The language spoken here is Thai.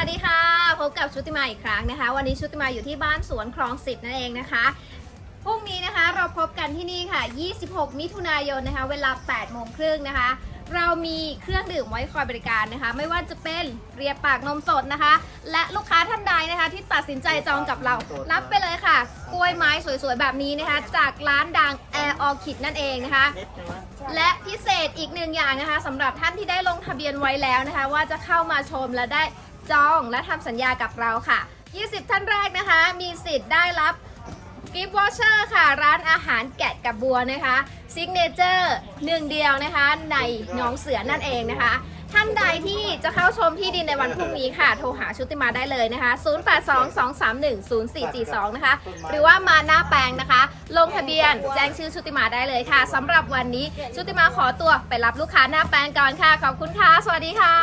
วัสดีค่ะ พบกับชุติมาอีกครั้งนะคะ วันนี้ชุติมาอยู่ที่บ้านสวนคลองสิบนั่นเองนะคะพรุ่งนี้นะคะเราพบกันที่นี่ค่ะ 26 มิถุนายนนะคะ เวลา 8 โมงครึ่งนะคะ เรามีเครื่องดื่มไว้คอยบริการนะคะ ไม่ว่าจะเป็นเรียบปากนมสดนะคะ และลูกค้าท่านใดนะคะ ที่ตัดสินใจจองกับเรา รับไปเลยค่ะ กล้วยไม้สวยๆ แบบนี้นะคะ จากร้านดัง Air Orchid นั่นเองนะคะ และพิเศษอีกหนึ่งอย่างนะคะสำหรับท่านที่ได้ลงทะเบียนไว้แล้วนะคะ ว่าจะเข้ามาชมและได้ จองและทำสัญญากับเราค่ะ 20 ท่านแรกนะคะ มีสิทธิ์ได้รับกิฟต์วอเชอร์ค่ะ ร้านอาหารแกะกับบัวนะคะซิกเนเจอร์หนึ่งเดียวนะคะ ในหนองเสือนั่นเองนะคะ ท่านใดที่จะเข้าชมที่ดินในวันพรุ่งนี้ค่ะ โทรหาชุติมาได้เลยนะคะ 0822310442 นะคะ หรือว่ามาหน้าแปลงนะคะ ลงทะเบียนแจ้งชื่อชุติมาได้เลยค่ะสำหรับวันนี้ชุติมาขอตัวไปรับลูกค้าหน้าแปลงก่อนค่ะ ขอบคุณค่ะ สวัสดีค่ะ